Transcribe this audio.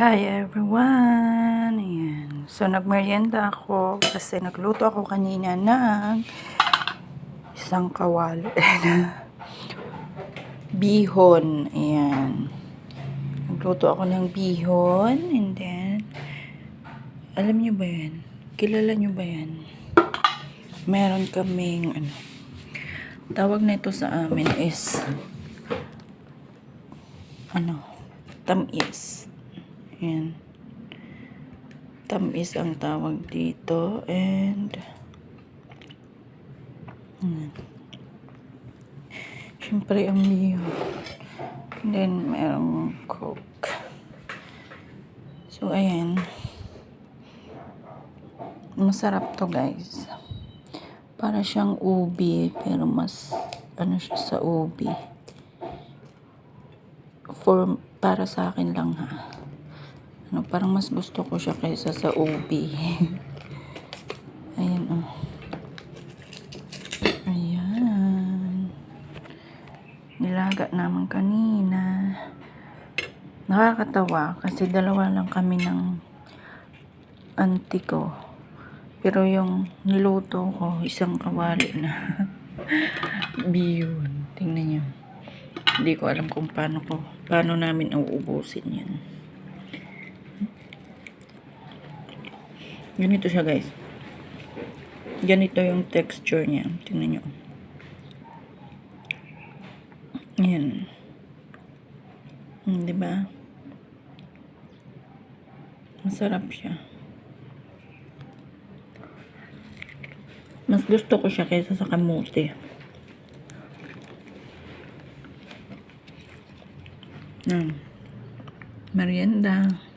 Hi everyone! Ayan. So nagmerienda ako kasi nagluto ako kanina ng isang kawali na bihon. Ayan. Nagluto ako ng bihon and then alam niyo ba yan? Kilala niyo ba yan? Meron kaming ano tawag na ito sa amin is ano tamis. Ayan. Tamis ang tawag dito. And, ayan. Siyempre, ang liyo. And then, merong coke. So, ayan. Masarap to, guys. Para siyang ubi, pero mas, ano siya sa ubi. For, para sa akin lang ha. Ano, parang mas gusto ko siya kaysa sa ubi. Ayan, oh. Ayan. Nilaga naman kanina. Nakakatawa kasi dalawa lang kami ng auntie ko. Pero yung niluto ko, isang kawali na. Biyun. Tingnan nyo. Hindi ko alam kung paano ko, paano namin uubusin yan. Ganito siya guys. Ganito yung texture niya. Tingnan nyo. Ayan. Hmm, di ba? Masarap siya. Mas gusto ko siya kaysa sa kamote. Hmm. Merienda.